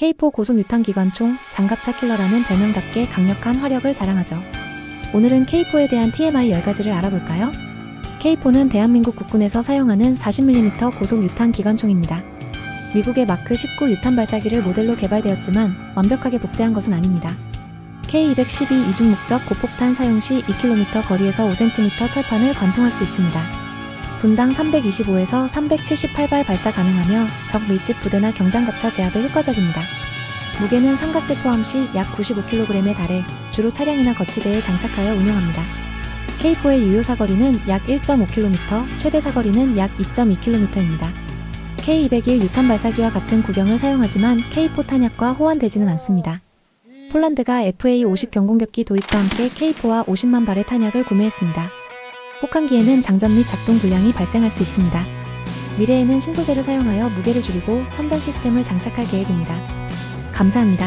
K4 고속 유탄 기관총 장갑차 킬러라는 별명답게 강력한 화력을 자랑하죠. 오늘은 K4에 대한 TMI 10가지를 알아볼까요? K4는 대한민국 국군에서 사용하는 40mm 고속 유탄 기관총입니다. 미국의 마크 19 유탄 발사기를 모델로 개발되었지만 완벽하게 복제한 것은 아닙니다. K212 이중 목적 고폭탄 사용 시 2km 거리에서 5cm 철판을 관통할 수 있습니다. 분당 325에서 378발 발사 가능하며 적 밀집 부대나 경장갑차 제압에 효과적입니다. 무게는 삼각대 포함 시 약 95kg에 달해 주로 차량이나 거치대에 장착하여 운용합니다. K4의 유효 사거리는 약 1.5km, 최대 사거리는 약 2.2km입니다. K201 유탄 발사기와 같은 구경을 사용하지만 K4 탄약과 호환되지는 않습니다. 폴란드가 FA50 경공격기 도입과 함께 K4와 50만 발의 탄약을 구매했습니다. 혹한기에는 장전 및 작동 불량이 발생할 수 있습니다. 미래에는 신소재를 사용하여 무게를 줄이고 첨단 시스템을 장착할 계획입니다. 감사합니다.